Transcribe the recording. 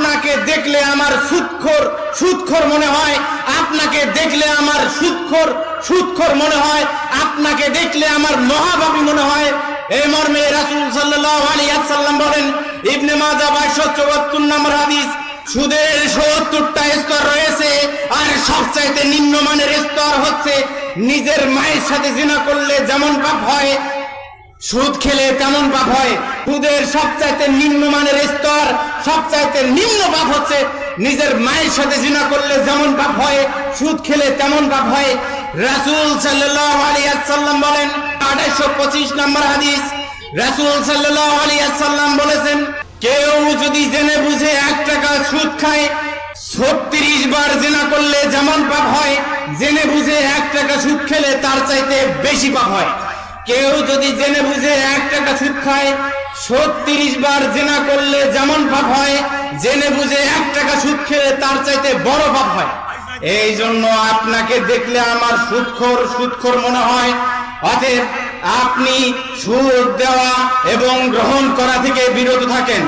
আপনাকে দেখলে আমার সুৎখর সুৎখর মনে হয়। আপনাকে দেখলে আমার সুৎখর সুৎখর মনে হয়। আপনাকে দেখলে আমার মহাভাবী মনে হয়। এই মর্মে রাসূল সাল্লাল্লাহু আলাইহি ওয়াসাল্লাম বলেন, ইবনে মাজা মাজাহ 2274 নম্বর হাদিস, সুদের সত্তরটা স্তর রয়েছে, আর সবচাইতে নিম্নমানের স্তর হচ্ছে নিজের মায়ের সাথে জিনা করলে যেমন পাপ হয় সুদ খেলে তেমন পাপ হয়? সুদের সবচাইতে নিম্নমানের স্তর, সবচাইতে নিম্ন পাপ হচ্ছে নিজের মায়ের সাথে জিনা করলে যেমন পাপ হয়, সুদ খেলে তেমন পাপ হয়। রাসূল ওয়াসাল্লাম বলেন 2825 নম্বর হাদিস, রাসূল ওয়াসাল্লাম বলেছেন, কেউ যদি জেনে বুঝে এক টাকা সুদ খায়, ছত্রিশ বার জেনা করলে যেমন পাপ হয়, জেনে বুঝে এক টাকা সুদ খেলে তার চাইতে বেশি পাপ হয়। কেউ যদি জেনে বুঝে এক টাকা সুদ খায় ছত্রিশ বার জেনা করলে যেমন পাপ হয়, জেনে বুঝে এক টাকা সুদ খেলে তার চাইতে বড় পাপ হয়। এই জন্য আপনাকে দেখলে আমার সুৎখর সুৎখর মনে হয়। অতএব আপনি সুদ দেওয়া এবং গ্রহণ করা থেকে বিরত থাকেন।